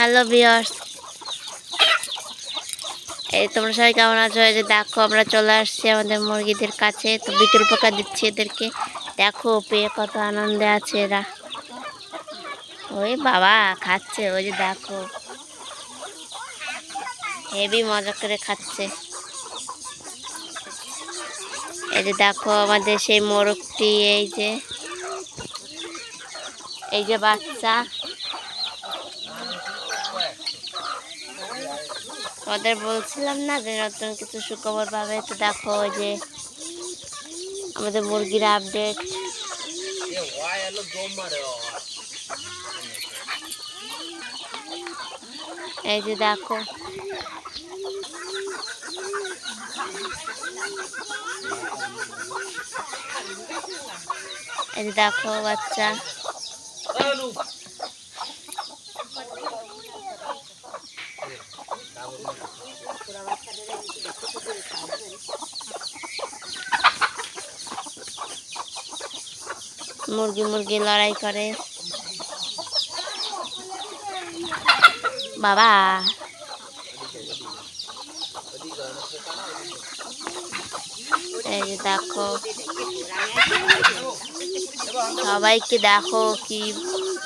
Hello বিয়ার্স এই, তোমরা সবাই কেমন আছো? এই যে দেখো, আমরা চলে আসছি আমাদের মুরগিদের কাছে। তো বিকেল পোকা দিচ্ছি এদেরকে। দেখো, পেয়ে কত আনন্দে আছে এরা। ওই বাবা, খাচ্ছে। ওই যে দেখো। হেভি মজা করে খাচ্ছে। এই যে দেখো, আমাদের সেই মোরগটি, এই যে। এই যে বাচ্চা। ওদের বলছিলাম না যে নতুন কিছু সুখবর পাবে? তো দেখো যে আমাদের মুরগির আপডেট এই যে দেখো। এই যে দেখো বাচ্চা। মুরগি মুরগি লড়াই করে। বাবা। এই যে দেখো। সবাইকে দেখো কি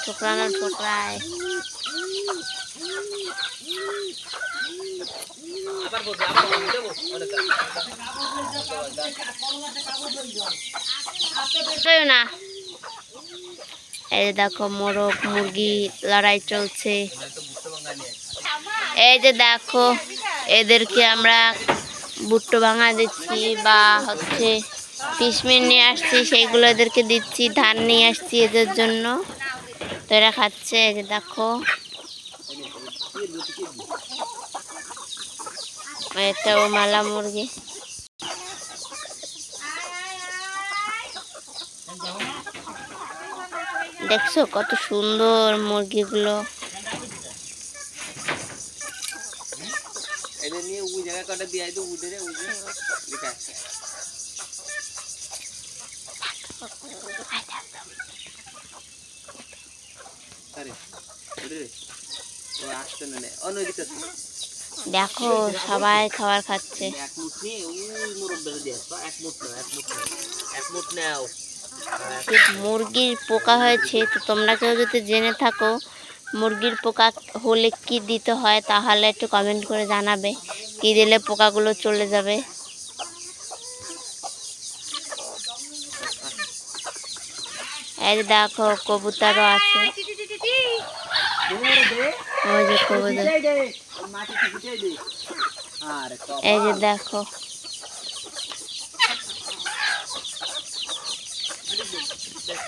ঠোকরানো ঠোকরায়। না। এই দেখো মোরগ মুরগি লড়াই চলছে। এই যে দেখো, এদেরকে আমরা বুট্টো ভাঙা দিচ্ছি বা হচ্ছে কিশমিশ নিয়ে আসছি, সেইগুলো এদেরকে দিচ্ছি, ধান নিয়ে আসছি এদের জন্য। তো এরা খাচ্ছে, এই যে দেখো। এটাও মালা মুরগি। দেখছ কত সুন্দর মুরগিগুলো। দেখো সবাই খাবার খাচ্ছে। এক মুঠ নিয়ে ওই মোরগ বেড়ে দিয়ে এক মুঠ নাও এক মুঠ নাও এক মুঠ নাও। মুরগির পোকা হয়েছে, তো তোমরা কেউ যদি জেনে থাকো, মুরগির পোকা হলে কি দিতে হয়, তাহলে একটু কমেন্ট করে জানাবে, কি দিলে পোকাগুলো চলে যাবে। এই দেখো, কবুতরও আছে। এই যে দেখো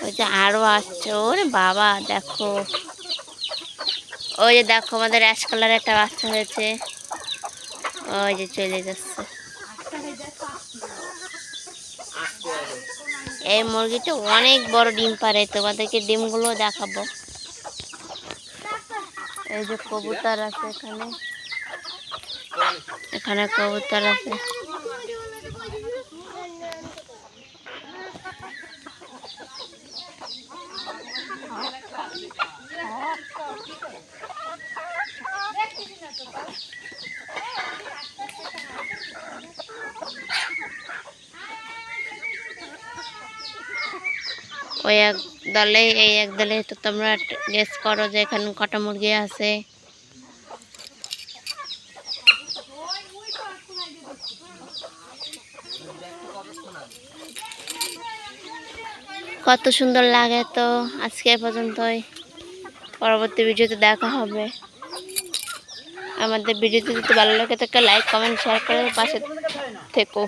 ওই যে আরও আসছে, ওরে বাবা, দেখো। ওই যে দেখো, আমাদের অ্যাশ কালার একটা বাচ্চা হয়েছে। ওই যে চলে যাচ্ছে। এই মুরগিটা অনেক বড় ডিম পারে, তোমাদেরকে ডিমগুলো দেখাবো। এই যে কবুতর আছে এখানে। এখানে কবুতর আছে। ওই এক দলে, এই এক দলে তো তোমরা গেস করো যে এখানে কটা মুরগি আছে। কত সুন্দর লাগে তো আজকে পর্যন্তই। পরবর্তী ভিডিওতে দেখা হবে। আমাদের ভিডিওটি যদি ভালো লাগে থাকে লাইক কমেন্ট শেয়ার করে পাশে থেকো।